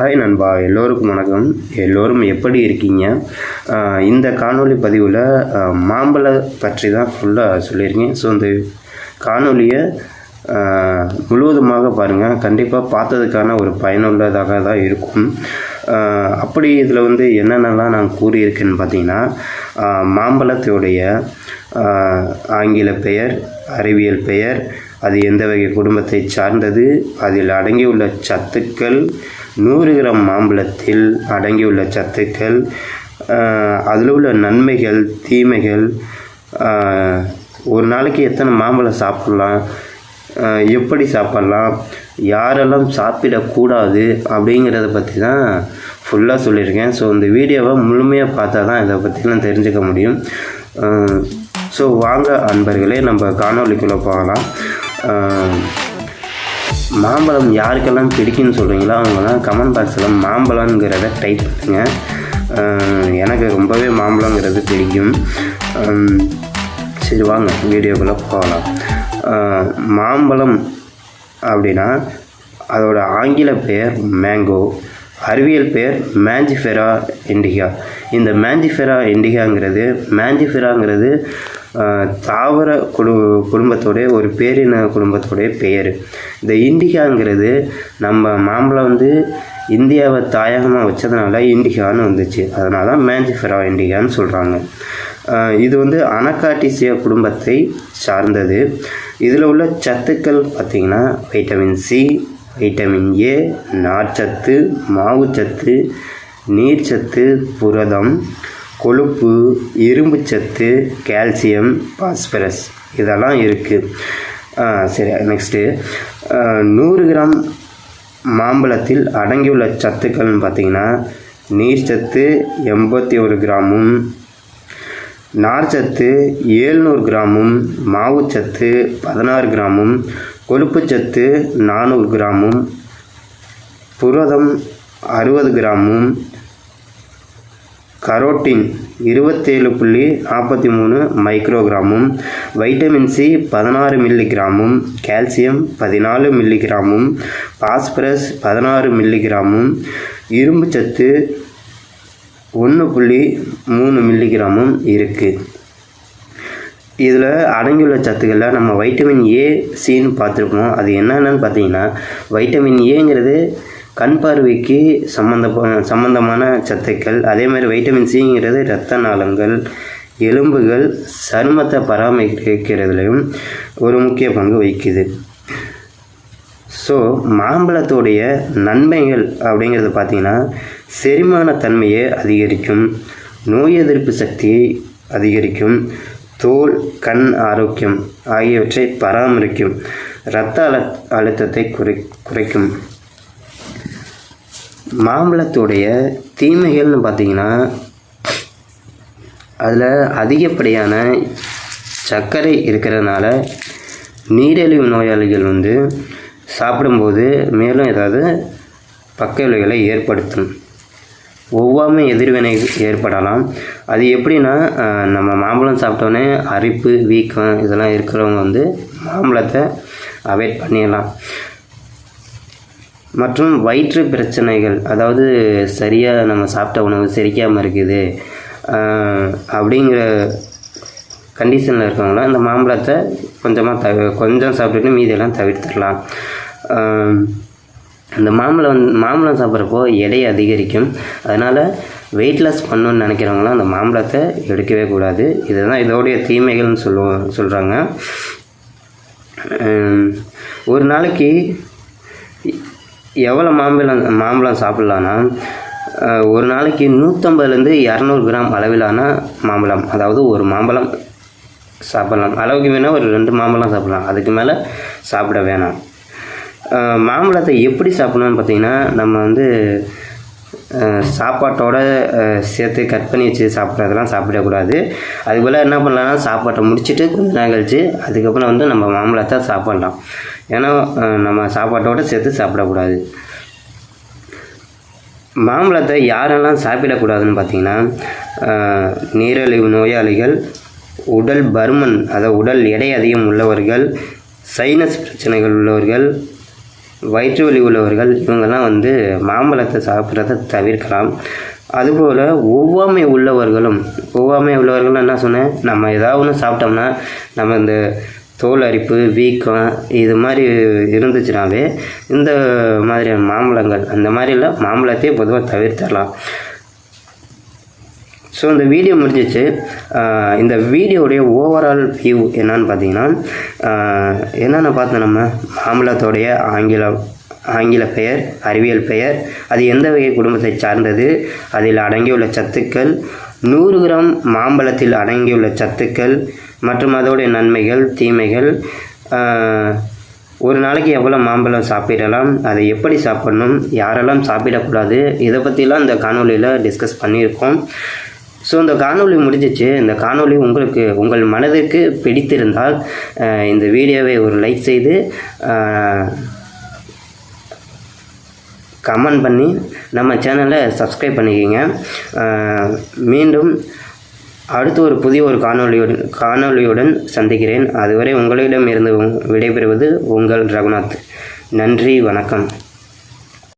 Hi நண்பா எல்லோருக்கும் வணக்கம். எல்லோரும் எப்படி இருக்கீங்க? இந்த காணொலி பதிவில் மாம்பழ பற்றி தான் ஃபுல்லாக சொல்லியிருக்கேன். ஸோ இந்த காணொலியை முழுவதுமாக பாருங்கள் கண்டிப்பாக பார்த்ததுக்கான ஒரு பயனுள்ளதாக தான் இருக்கும். அப்படி இதில் வந்து என்னென்னலாம் நான் கூறியிருக்கேன்னு பார்த்தீங்கன்னா மாம்பழத்தோடைய மாம்பழத்துடைய ஆங்கில பெயர் அறிவியல் பெயர் அது எந்த வகை குடும்பத்தை சார்ந்தது அதில் அடங்கியுள்ள சத்துக்கள் நூறு கிராம் மாம்பழத்தில் அடங்கியுள்ள சத்துக்கள் அதில் உள்ள நன்மைகள் தீமைகள் ஒரு நாளைக்கு எத்தனை மாம்பழம் சாப்பிட்லாம் எப்படி சாப்பிட்லாம் யாரெல்லாம் சாப்பிடக்கூடாது அப்படிங்கிறத பற்றி தான் ஃபுல்லாக சொல்லியிருக்கேன். ஸோ இந்த வீடியோவை முழுமையாக பார்த்தா தான் இதை பற்றிலாம் தெரிஞ்சுக்க முடியும். ஸோ வாங்க அன்பர்களே நம்ம காணொளிக்குள்ளே போகலாம். மாம்பழம் யாருக்கெல்லாம் பிடிக்குன்னு சொல்கிறீங்களோ அவங்கெல்லாம் கமெண்ட் பாக்ஸில் மாம்பழங்கிறத டைப் பண்ணுங்க. எனக்கு ரொம்பவே மாம்பழங்கிறது பிடிக்கும். சரி வாங்க வீடியோக்குள்ளே போகலாம் மாம்பழம் அப்படின்னா அதோட ஆங்கில பெயர் மேங்கோ அறிவியல் பெயர் மேஞ்சிஃபெரா இண்டிகா இந்த மேஞ்சிஃபெரா இண்டிகாங்கிறது மேஞ்சிஃபெராங்கிறது தாவர குடு குடும்பத்தோடைய ஒரு பேரின குடும்பத்தோடைய பெயர். இந்த இண்டிகாங்கிறது நம்ம மாம்பழம் வந்து இந்தியாவை தாயகமாக வச்சதுனால இண்டிகான்னு வந்துச்சு. அதனால தான் மேஞ்சிஃபெரா இண்டிகான்னு சொல்கிறாங்க இது வந்து அனகாட்டிசியா குடும்பத்தை சார்ந்தது. இதில் உள்ள சத்துக்கள் பார்த்திங்கன்னா வைட்டமின் சி வைட்டமின் ஏ நார்ச்சத்து மாவுச்சத்து நீர்ச்சத்து புரதம் கொழுப்பு இரும்புச்சத்து கால்சியம் பாஸ்பரஸ் இதெல்லாம் இருக்குது சரி நெக்ஸ்ட்டு நூறு கிராம் மாம்பழத்தில் அடங்கியுள்ள சத்துக்கள்னு பார்த்திங்கன்னா நீர்ச்சத்து எண்பத்தி ஒரு கிராமும் நார்ச்சத்து ஏழ்நூறு கிராமும் மாவுச்சத்து பதினாறு கிராமும் கொழுப்புச்சத்து நானூறு கிராமும் புரதம் அறுபது கிராமும் கரோட்டின் இருபத்தேழு புள்ளி நாற்பத்தி மூணு மைக்ரோகிராமும் வைட்டமின் சி பதினாறு மில்லிகிராமும் கால்சியம் பதினாலு மில்லிகிராமும் பாஸ்பரஸ் பதினாறு மில்லிகிராமும் இரும்பு சத்து ஒன்று புள்ளி மூணு மில்லிகிராமும் இருக்குது இதில் அடங்கியுள்ள சத்துக்களில் நம்ம வைட்டமின் ஏ சின்னு பார்த்துருப்போம் அது என்னென்னு பார்த்தீங்கன்னா வைட்டமின் ஏங்கிறது கண் பார்வைக்கு சம்மந்த சம்மந்தமான சத்துக்கள் அதே மாதிரி வைட்டமின் சிங்கிறது இரத்த நாளங்கள் எலும்புகள் சருமத்தை பராமரிக்கிறதுலையும் ஒரு முக்கிய பங்கு வகிக்குது. ஸோ மாம்பழத்துடைய நன்மைகள் அப்படிங்கிறது பார்த்தீங்கன்னா செரிமான தன்மையை அதிகரிக்கும் நோய் எதிர்ப்பு சக்தியை அதிகரிக்கும் தோல் கண் ஆரோக்கியம் ஆகியவற்றை பராமரிக்கும் இரத்த அழு அழுத்தத்தை குறை குறைக்கும். மாம்பழத்துடைய தீமைகள்னு பார்த்தீங்கன்னா அதில் அதிகப்படியான சர்க்கரை இருக்கிறதுனால நீரிழிவு நோயாளிகள் வந்து சாப்பிடும்போது மேலும் ஏதாவது பக்க விளைவுகளை ஏற்படுத்தும். ஒவ்வாமை எதிர்வினை ஏற்படலாம். அது எப்படின்னா நம்ம மாம்பழம் சாப்பிட்டோன்னே அரிப்பு வீக்கம் இதெல்லாம் இருக்கிறவங்க வந்து மாம்பழத்தை அவாய்ட் பண்ணிடலாம். மற்றும் வயிற்று பிரச்சனைகள் அதாவது சரியாக நம்ம சாப்பிட்ட உணவு செரிக்காமல் இருக்குது அப்படிங்கிற கண்டிஷனில் இருக்கவங்களாம் இந்த மாம்பழத்தை கொஞ்சமாக தவி கொஞ்சம் சாப்பிட்டுட்டு மீதியெல்லாம் தவிர்த்துடலாம். இந்த மாம்பழம் வந்து மாம்பழம் சாப்பிட்றப்போ எடை அதிகரிக்கும். அதனால் வெயிட் லாஸ் பண்ணணும்னு நினைக்கிறவங்களாம் அந்த மாம்பழத்தை எடுக்கவே கூடாது. இதுதான் இதோடைய தீமைகள்னு சொல்லுவோம் சொல்கிறாங்க ஒரு நாளைக்கு எவ்வளோ மாம்பழம் மாம்பழம் சாப்பிட்லான்னா ஒரு நாளைக்கு நூற்றம்பதுலேருந்து இரநூறு கிராம் அளவிலான மாம்பழம் அதாவது ஒரு மாம்பழம் சாப்பிட்லாம். அளவுக்கு வேணால் ஒரு ரெண்டு மாம்பழம் சாப்பிட்லாம். அதுக்கு மேலே சாப்பிட வேணாம். மாம்பழத்தை எப்படி சாப்பிட்ணுன்னு பார்த்தீங்கன்னா நம்ம வந்து சாப்பாட்டோட சேர்த்து கட் பண்ணி வச்சு சாப்பிட்றதெல்லாம் சாப்பிடக்கூடாது அதுபோல் என்ன பண்ணலாம்னா சாப்பாட்டை முடிச்சுட்டு கொஞ்ச நேரம் கழிச்சு அதுக்கப்புறம் வந்து நம்ம மாம்பழத்தை சாப்பிட்லாம். ஏன்னா நம்ம சாப்பாட்டோட சேர்த்து சாப்பிடக்கூடாது. மாம்பழத்தை யாரெல்லாம் சாப்பிடக்கூடாதுன்னு பார்த்தீங்கன்னா நீரழிவு நீரிழிவு நோயாளிகள் உடல் பருமன் அதாவது உடல் எடை அதிகம் உள்ளவர்கள் சைனஸ் பிரச்சனைகள் உள்ளவர்கள் வயிற்று வலி உள்ளவர்கள் இவங்கெல்லாம் வந்து மாம்பழத்தை சாப்பிட்றத தவிர்க்கலாம். அதுபோல் ஒவ்வாமை உள்ளவர்களும் ஒவ்வாமை உள்ளவர்கள் என்ன சொன்னேன்? நம்ம ஏதாவது ஒன்று சாப்பிட்டோம்னா நம்ம இந்த தோல் அரிப்பு வீக்கம் இது மாதிரி இருந்துச்சுனாவே இந்த மாதிரியான மாம்பழங்கள் அந்த மாதிரிலாம் மாம்பழத்தையே பொதுவாக தவிர்த்தரலாம் ஸோ இந்த வீடியோ முடிஞ்சிச்சு. இந்த வீடியோடைய ஓவரால் வியூ என்னன்னு பார்த்தீங்கன்னா என்னென்ன பார்த்தோம் நம்ம? மாம்பழத்தோடைய ஆங்கில ஆங்கில பெயர் அறிவியல் பெயர் அது எந்த வகை குடும்பத்தை சார்ந்தது? அதில் அடங்கியுள்ள சத்துக்கள் நூறு கிராம் மாம்பழத்தில் அடங்கியுள்ள சத்துக்கள் மற்றும் அதோடைய நன்மைகள் தீமைகள் ஒரு நாளைக்கு எவ்வளோ மாம்பழம் சாப்பிடலாம் அதை எப்படி சாப்பிடணும் யாரெல்லாம் சாப்பிடக்கூடாது இதை பற்றிலாம் இந்த காணொலியில் டிஸ்கஸ் பண்ணியிருக்கோம். ஸோ இந்த காணொலி முடிஞ்சிச்சு. இந்த காணொலி உங்களுக்கு உங்கள் மனதிற்கு பிடித்திருந்தால் இந்த வீடியோவை ஒரு லைக் செய்து கமெண்ட் பண்ணி நம்ம சேனலை சப்ஸ்கிரைப் பண்ணிக்கிங்க. மீண்டும் அடுத்து ஒரு புதிய ஒரு காணொளியுடன் காணொளியுடன் சந்திக்கிறேன். அதுவரை உங்களிடம் இருந்து விடைபெறுவது உங்கள் ரகுநாத். நன்றி வணக்கம்.